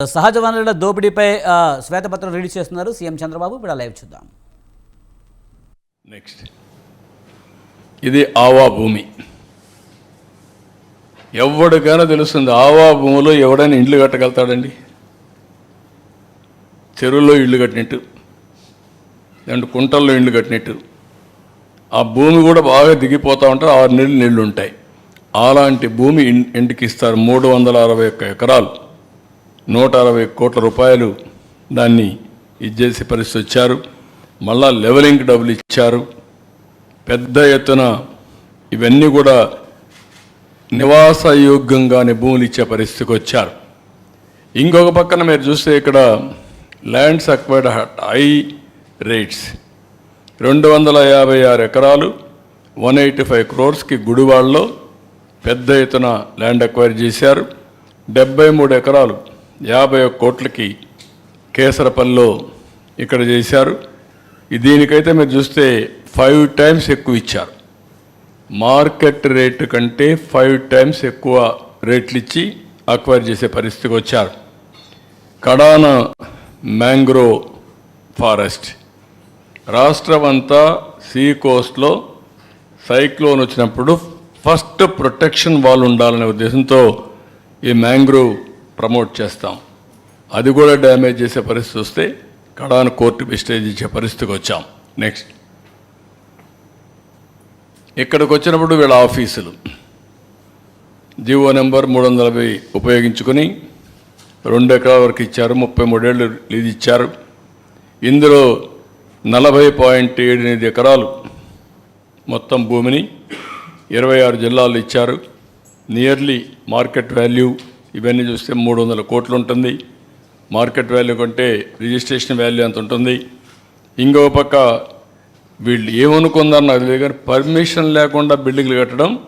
సహజ వనరుల దోపిడీపై శ్వేతపత్రం రిలీజ్ చేస్తున్నారు సీఎం చంద్రబాబు. ఇప్పుడు లైవ్ చూద్దాం. నెక్స్ట్ ఇది ఆవా భూమి. ఎవడికైనా తెలుస్తుంది ఆవా భూమిలో ఎవడైనా ఇండ్లు కట్టగలుగుతాడండి? చెరువుల్లో ఇల్లు కట్టినట్టు లేదంటే కుంటల్లో ఇల్లు కట్టినట్టు. ఆ భూమి కూడా బాగా దిగిపోతూ ఉంటారు ఆరు నెలలు నీళ్ళు ఉంటాయి అలాంటి భూమి ఇంటికి ఇస్తారు మూడు వందల అరవై ఒక్క ఎకరాలు. నూట అరవై కోట్ల రూపాయలు దాన్ని ఇచ్చేసే పరిస్థితి వచ్చారు మళ్ళా లెవెలింగ్ డబ్బులు ఇచ్చారు. పెద్ద ఎత్తున ఇవన్నీ కూడా నివాసయోగ్యంగానే భూములు ఇచ్చే పరిస్థితికి వచ్చారు. ఇంకొక పక్కన మీరు చూస్తే ఇక్కడ ల్యాండ్స్ అక్వైర్డ్ హై రేట్స్ రెండు వందల యాభై ఆరు ఎకరాలు వన్ ఎయిటీ ఫైవ్ క్రోర్స్కి గుడివాళ్ళలో పెద్ద ఎత్తున ల్యాండ్ అక్వైర్ చేశారు. డెబ్బై మూడు ఎకరాలు యాభై ఒక్క కోట్లకి కేసరపల్లిలో ఇక్కడ చేశారు. దీనికైతే మీరు చూస్తే ఫైవ్ టైమ్స్ ఎక్కువ ఇచ్చారు. మార్కెట్ రేటు కంటే ఫైవ్ టైమ్స్ ఎక్కువ రేట్లు ఇచ్చి అక్వైర్ చేసే పరిస్థితికి వచ్చారు. కడాన మ్యాంగ్రో ఫారెస్ట్. రాష్ట్రం అంతా సీ కోస్ట్లో సైక్లోన్ వచ్చినప్పుడు ఫస్ట్ ప్రొటెక్షన్ వాల్ ఉండాలనే ఉద్దేశంతో ఈ మ్యాంగ్రోవ్ ప్రమోట్ చేస్తాం. అది కూడా డ్యామేజ్ చేసే పరిస్థితి వస్తే కడాను కోర్టు విస్టేజ్ ఇచ్చే పరిస్థితికి వచ్చాం. నెక్స్ట్ ఇక్కడికి వచ్చినప్పుడు వీళ్ళ ఆఫీసులు. జీవో నెంబర్ మూడు వందల నలభై ఉపయోగించుకొని రెండు ఎకరాల వరకు ఇచ్చారు. ముప్పై మూడేళ్ళు లీజు ఇచ్చారు. ఇందులో నలభై పాయింట్ ఏడు ఎనిమిది ఎకరాలు మొత్తం భూమిని ఇరవై ఆరు జిల్లాల్లో ఇచ్చారు. నియర్లీ మార్కెట్ వాల్యూ ఇవన్నీ చూస్తే మూడు వందల కోట్లు ఉంటుంది మార్కెట్ వాల్యూ కంటే రిజిస్ట్రేషన్ వాల్యూ ఎంత ఉంటుంది ఇంకో పక్క వీళ్ళు ఏమనుకుందారు నాకు తెలియదు కానీ పర్మిషన్ లేకుండా బిల్డింగ్లు కట్టడం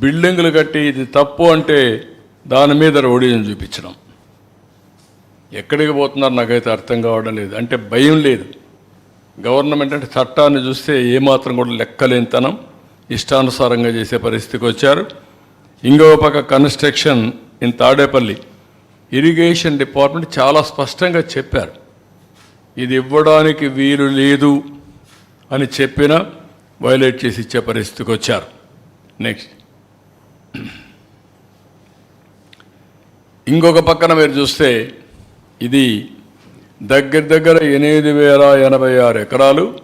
బిల్డింగ్లు కట్టి ఇది తప్పు అంటే దాని మీద రోడీని చూపించడం. ఎక్కడికి పోతున్నారు నాకైతే అర్థం కావడం లేదు. అంటే భయం లేదు. గవర్నమెంట్ అంటే చట్టాన్ని చూస్తే ఏమాత్రం కూడా లెక్కలేనితనం. ఇష్టానుసారంగా చేసే పరిస్థితికి వచ్చారు. ఇంకో పక్క construction in Tadepalli. Irrigation department చాలా స్పష్టంగా చెప్పారు. ఇది ఇవ్వడానికి వీలు లేదు అని చెప్పినా వైలేట్ చేసి ఇచ్చే పరిస్థితికి వచ్చారు. నెక్స్ట్. ఇంకొక పక్కన మీరు చూస్తే ఇది దగ్గర దగ్గర ఎనిమిది వేల ఎనభై ఆరు ఎకరాలు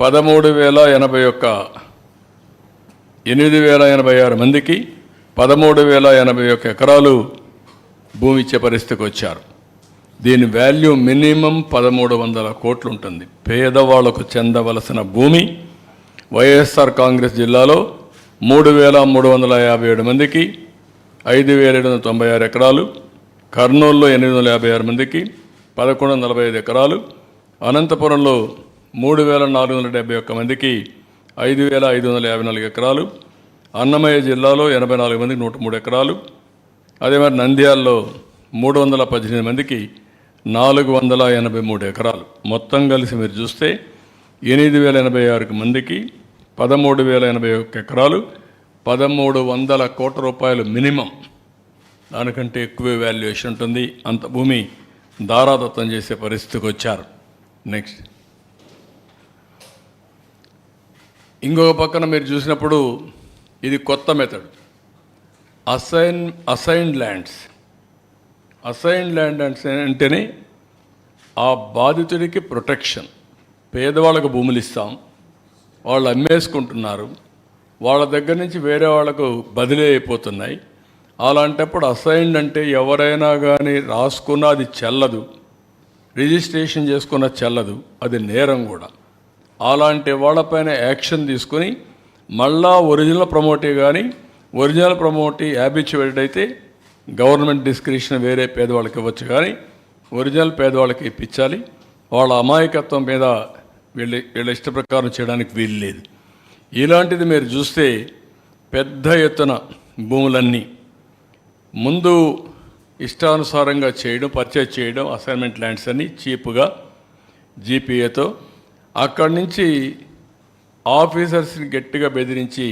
పదమూడు వేల ఎనభై ఒక్క ఎనిమిది వేల ఎనభై ఆరు మందికి పదమూడు వేల ఎనభై ఒక్క ఎకరాలు భూమి ఇచ్చే పరిస్థితికి వచ్చారు. దీని వాల్యూ మినిమం పదమూడు వందల కోట్లు ఉంటుంది పేదవాళ్ళకు చెందవలసిన భూమి వైఎస్ఆర్ కాంగ్రెస్ జిల్లాలో మూడు వేల మూడు వందల యాభై ఏడు మందికి ఐదు వేల ఏడు వందల తొంభై ఆరు ఎకరాలు కర్నూలులో ఎనిమిది వందల యాభై ఆరు మందికి పదకొండు వందల నలభై ఐదు ఎకరాలు అనంతపురంలో మూడు వేల నాలుగు వందల డెబ్బై ఒక్క మందికి ఐదు వేల ఐదు వందల యాభై నాలుగు ఎకరాలు అన్నమయ్య జిల్లాలో ఎనభై నాలుగు మందికి నూట మూడు ఎకరాలు. అదే మరి నంద్యాలలో మూడు వందల పద్దెనిమిది మందికి నాలుగు వందల ఎనభై మూడు ఎకరాలు. మొత్తం కలిసి మీరు చూస్తే ఎనిమిది వేల ఎనభై ఆరు మందికి పదమూడు వేల ఎనభై ఒక్క ఎకరాలు. పదమూడు వందల కోట్ల రూపాయలు మినిమం. దానికంటే ఎక్కువ వాల్యుయేషన్ ఉంటుంది. అంత భూమి దారాదత్తం చేసే పరిస్థితికి వచ్చారు. నెక్స్ట్. ఇంకొక పక్కన మీరు చూసినప్పుడు ఇది కొత్త method assign assigned lands assigned land అంటేనే ఆ బాధితుడికి ప్రొటెక్షన్ పేదవాళ్ళకు భూములు ఇస్తాం. వాళ్ళు అమ్మేసుకుంటున్నారు. వాళ్ళ దగ్గర నుంచి వేరే వాళ్ళకు బదిలీ అయిపోతున్నాయి. అలాంటప్పుడు అసైన్డ్ అంటే ఎవరైనా కానీ రాసుకున్నా అది చెల్లదు. రిజిస్ట్రేషన్ చేసుకున్న చెల్లదు. అది నేరం కూడా. అలాంటి వాళ్ళపైన యాక్షన్ తీసుకుని మళ్ళా ఒరిజినల్ ప్రమోటీ కానీ ఒరిజినల్ ప్రమోటీ హ్యాబిచువేటెడ్ అయితే గవర్నమెంట్ డిస్క్రిప్షన్ వేరే పేదవాళ్ళకి ఇవ్వచ్చు కానీ ఒరిజినల్ పేదవాళ్ళకి ఇప్పించాలి. వాళ్ళ అమాయకత్వం మీద వీళ్ళ వీళ్ళ ఇష్ట ప్రకారం చేయడానికి వీలు లేదు. ఇలాంటిది మీరు చూస్తే పెద్ద ఎత్తున భూములన్నీ ముందు ఇష్టానుసారంగా చేయడం పర్చేజ్ చేయడం అసైన్మెంట్ ల్యాండ్స్ అన్ని చీప్గా జీపీఏతో అక్కడి నుంచి ఆఫీసర్స్ని గట్టిగా బెదిరించి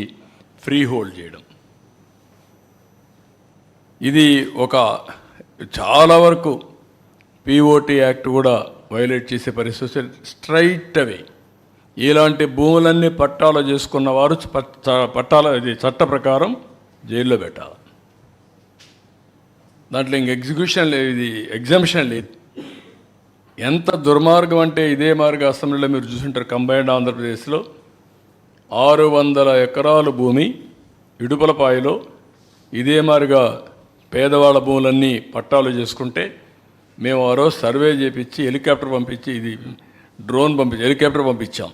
ఫ్రీ హోల్డ్ చేయడం. ఇది ఒక చాలా వరకు పిఓటి యాక్ట్ కూడా వైలేట్ చేసే పరిస్థితి స్ట్రైట్ అవే. ఇలాంటి భూములన్నీ పట్టాలు చేసుకున్న వారు పట్టాల ఇది చట్ట ప్రకారం జైల్లో పెట్టాలి. దాంట్లో ఇంక ఎగ్జిక్యూషన్ లేదు ఇది ఎగ్జామిషన్ లేదు. ఎంత దుర్మార్గం అంటే ఇదే మార్గ అసెంబ్లీలో మీరు చూసుంటారు కంబైన్డ్ ఆంధ్రప్రదేశ్లో. ఆరు వందల ఎకరాల భూమి ఇడుపలపాయలో ఇదే మారిగా పేదవాళ్ళ భూములన్నీ పట్టాలు చేసుకుంటే మేము ఆ రోజు సర్వే చేపించి హెలికాప్టర్ పంపించి ఇది డ్రోన్ పంపించి హెలికాప్టర్ పంపించాం.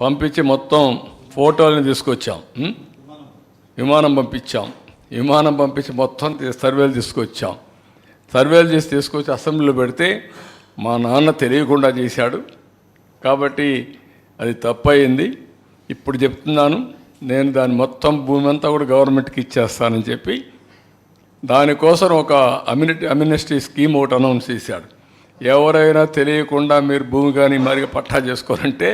పంపించి మొత్తం ఫోటోలను తీసుకొచ్చాం. విమానం పంపించాం. విమానం పంపించి మొత్తం సర్వేలు తీసుకొచ్చాం. సర్వేలు చేసి తీసుకొచ్చి అసెంబ్లీలో పెడితే మా నాన్న తెలియకుండా చేశాడు. కాబట్టి అది తప్పయింది. ఇప్పుడు చెప్తున్నాను నేను దాని మొత్తం భూమి అంతా కూడా గవర్నమెంట్కి ఇచ్చేస్తానని చెప్పి దానికోసం ఒక అమ్యూనిటీ అమ్యూనిస్టీ స్కీమ్ ఒకటి అనౌన్స్ చేశాడు. ఎవరైనా తెలియకుండా మీరు భూమి కానీ మరిగా పట్టా చేసుకోవాలంటే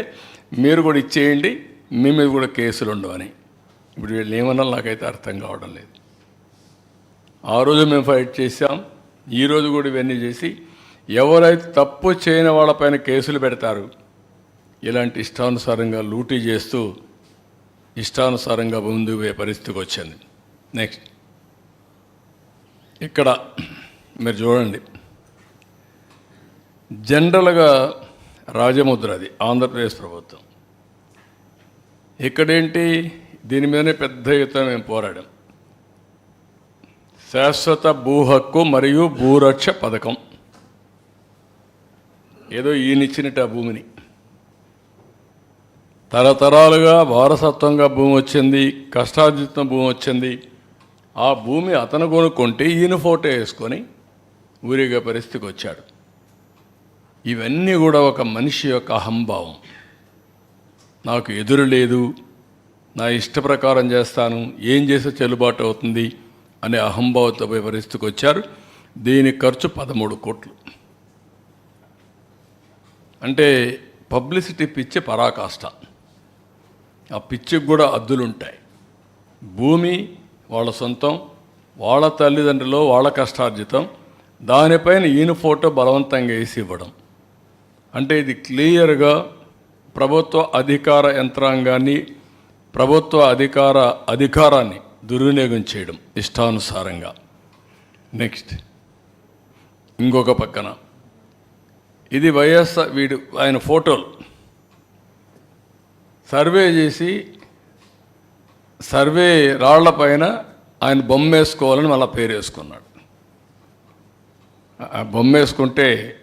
మీరు కూడా ఇచ్చేయండి మీ మీద కూడా కేసులు ఉండవని ఇప్పుడు వీళ్ళు ఏమన్నా నాకైతే అర్థం కావడం లేదు. ఆ రోజు మేము ఫైట్ చేశాం ఈ రోజు కూడా ఇవన్నీ చేసి ఎవరైతే తప్పు చేయని వాళ్ళపైన కేసులు పెడతారు ఇలాంటి ఇష్టానుసారంగా లూటీ చేస్తూ ఇష్టానుసారంగా ముందుకు పోయే పరిస్థితికి వచ్చింది. నెక్స్ట్ ఇక్కడ మీరు చూడండి. జనరల్గా రాజముద్ర అది ఆంధ్రప్రదేశ్ ప్రభుత్వం. ఇక్కడేంటి? దీని మీదనే పెద్ద ఎత్తున మేము పోరాడాం. శాశ్వత భూ హక్కు మరియు భూరక్ష పథకం. ఏదో ఈయనిచ్చినట్టు ఆ భూమిని. తరతరాలుగా వారసత్వంగా భూమి వచ్చింది కష్టార్జిత భూమి వచ్చింది. ఆ భూమి అతను కొనుక్కుంటే ఈయన ఫోటో వేసుకొని ఊరిగా పరిస్థితికి వచ్చాడు. ఇవన్నీ కూడా ఒక మనిషి యొక్క అహంభావం. నాకు ఎదురు లేదు నా ఇష్ట ప్రకారం చేస్తాను ఏం చేస్తే చెల్లుబాటు అవుతుంది అనే అహంభావంతో పోయే పరిస్థితికి వచ్చారు. దీని ఖర్చు పదమూడు కోట్లు. అంటే పబ్లిసిటీ పిచ్చే పరాకాష్ట. ఆ పిచ్చికి కూడా అద్దులుంటాయి. భూమి వాళ్ళ సొంతం వాళ్ళ తల్లిదండ్రులు వాళ్ళ కష్టార్జితం దానిపైన ఈయన ఫోటో బలవంతంగా వేసి ఇవ్వడం. అంటే ఇది క్లియర్గా ప్రభుత్వ అధికార యంత్రాంగాన్ని ప్రభుత్వ అధికార అధికారాన్ని దుర్వినియోగం చేయడం ఇష్టానుసారంగా. నెక్స్ట్ ఇంకొక పక్కన. ఇది వైఎస్ఆర్ వీడు ఆయన ఫోటోలు. సర్వే చేసి సర్వే రాళ్ళ పైన ఆయన బొమ్మ వేసుకోవాలని మళ్ళీ పేరు వేసుకున్నాడు ఆ బొమ్మ వేసుకుంటే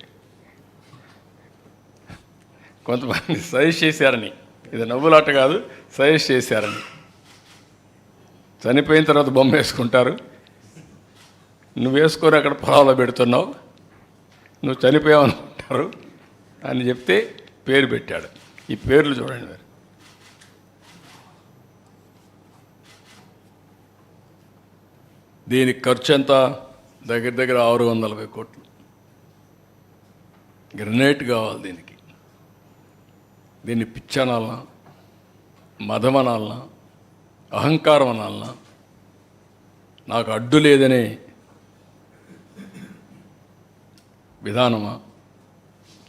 కొంతమంది సజెస్ట్ చేశారని. ఇది నవ్వులాట కాదు సజెస్ట్ చేశారని. చనిపోయిన తర్వాత బొమ్మ వేసుకుంటారు నువ్వు వేసుకొని అక్కడ పొలాల్లో పెడుతున్నావు. నువ్వు చనిపోయావు అనుకుంటారు. అని చెప్తే పేరు పెట్టాడు. ఈ పేర్లు చూడండి దీని దీనికి ఖర్చు ఎంత దగ్గర దగ్గర ఆరు వందల నలభై కోట్లు. గ్రనేట్ కావాలి దీనికి. దీన్ని పిచ్చనాలనా మదమనాలనా అహంకారం అనాలనా నాకు అడ్డు లేదనే విధానమా?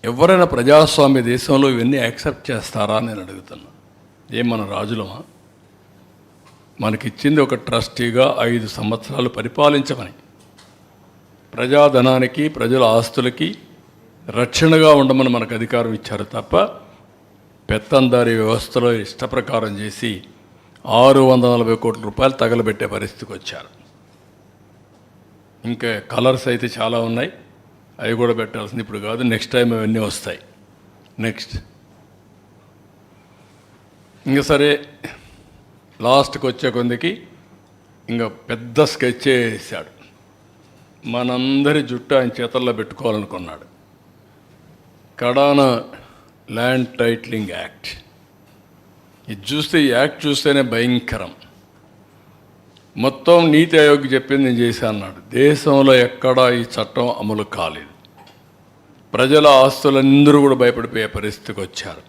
ఎవరైనా ప్రజాస్వామ్య దేశంలో ఇవన్నీ యాక్సెప్ట్ చేస్తారా అని నేను అడుగుతున్నా. ఏం మన రాజులమా? మనకిచ్చింది ఒక ట్రస్టీగా ఐదు సంవత్సరాలు పరిపాలించమని. ప్రజాధనానికి ప్రజల ఆస్తులకి రక్షణగా ఉండమని మనకు అధికారం ఇచ్చారు తప్ప పెత్తందారి వ్యవస్థలో ఇష్టప్రకారం చేసి ఆరు వందల నలభై కోట్ల రూపాయలు తగలబెట్టే పరిస్థితికి వచ్చారు. ఇంకా కలర్స్ అయితే చాలా ఉన్నాయి. అవి కూడా పెట్టాల్సింది ఇప్పుడు కాదు నెక్స్ట్ టైం అవన్నీ వస్తాయి. నెక్స్ట్ ఇంకా సరే లాస్ట్కి వచ్చే కొందికి ఇంకా పెద్ద స్కెచ్ వేసాడు. మనందరి జుట్టు ఆయన చేతల్లో పెట్టుకోవాలనుకున్నాడు. కడాన ల్యాండ్ టైట్లింగ్ యాక్ట్. ఇది చూస్తే ఈ యాక్ట్ చూస్తేనే భయంకరం. మొత్తం నీతి ఆయోగ్ చెప్పింది నేను చేశాను అన్నాడు. దేశంలో ఎక్కడా ఈ చట్టం అమలు కాలేదు. ప్రజల ఆస్తులందరూ కూడా భయపడిపోయే పరిస్థితికి వచ్చారు.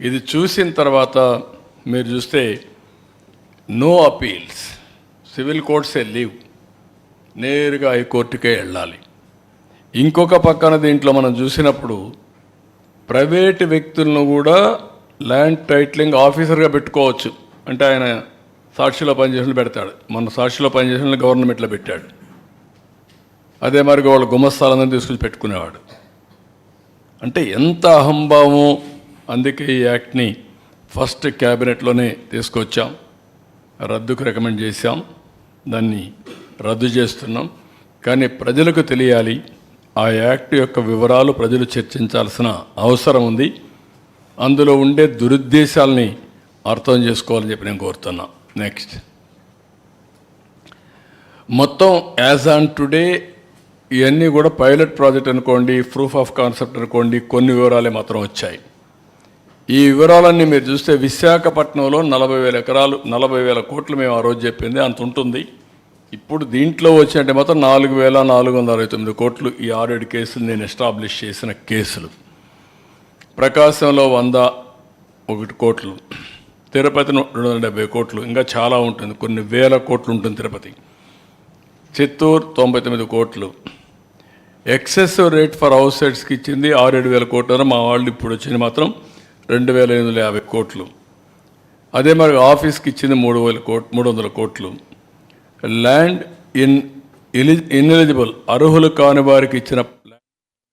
ఇది చూసిన తర్వాత మీరు చూస్తే నో అపీల్స్ సివిల్ కోర్ట్సే లీవ్. నేరుగా హైకోర్టుకే వెళ్ళాలి. ఇంకొక పక్కన దీంట్లో మనం చూసినప్పుడు ప్రైవేట్ వ్యక్తులను కూడా ల్యాండ్ టైటిలింగ్ ఆఫీసర్గా పెట్టుకోవచ్చు. అంటే ఆయన సాక్షిలో పనిచేసిన పెడతాడు. మన సాక్షిలో పనిచేసిన గవర్నమెంట్లో పెట్టాడు. అదే మరి వాళ్ళ గుమస్తాలందరినీ తీసుకొచ్చి పెట్టుకునేవాడు. అంటే ఎంత అహంభావం అందుకే ఈ యాక్ట్ని ఫస్ట్ క్యాబినెట్లోనే తీసుకొచ్చాం. రద్దుకు రికమెండ్ చేశాం. దాన్ని రద్దు చేస్తున్నాం. కానీ ప్రజలకు తెలియాలి ఆ యాక్ట్ యొక్క వివరాలు ప్రజలు చర్చించాల్సిన అవసరం ఉంది. అందులో ఉండే దురుద్దేశాలని అర్థం చేసుకోవాలని చెప్పి నేను కోరుతున్నా. నెక్స్ట్ మొత్తం యాజ్ ఆన్ టుడే ఇవన్నీ కూడా పైలట్ ప్రాజెక్ట్ అనుకోండి ప్రూఫ్ ఆఫ్ కాన్సెప్ట్ అనుకోండి కొన్ని వివరాలే మాత్రం వచ్చాయి. ఈ వివరాలన్నీ మీరు చూస్తే విశాఖపట్నంలో నలభై వేల ఎకరాలు నలభై వేల కోట్లు మేము ఆ రోజు చెప్పింది అంత ఉంటుంది. ఇప్పుడు దీంట్లో వచ్చినట్టే మాత్రం నాలుగు వేల నాలుగు వందల అరవై తొమ్మిది కోట్లు ఈ ఆరేడు కేసులు నేను ఎస్టాబ్లిష్ చేసిన కేసులు. ప్రకాశంలో వంద ఒకటి కోట్లు తిరుపతి రెండు వందల డెబ్బై కోట్లు ఇంకా చాలా ఉంటుంది కొన్ని వేల కోట్లు ఉంటుంది తిరుపతి. చిత్తూరు తొంభై తొమ్మిది కోట్లు. ఎక్సెసివ్ రేట్ ఫర్ హౌస్ సైడ్స్కి ఇచ్చింది ఆరేడు వేల కోట్లు మా వాళ్ళు ఇప్పుడు వచ్చింది మాత్రం రెండు వేల ఎనిమిది వందల యాభై కోట్లు. అదే మరి ఆఫీస్కి ఇచ్చింది మూడు వేల కోట్ మూడు వందల కోట్లు. ల్యాండ్ ఇన్ ఇలి ఇన్ఎలిజిబుల్ అర్హులు కాని వారికి ఇచ్చిన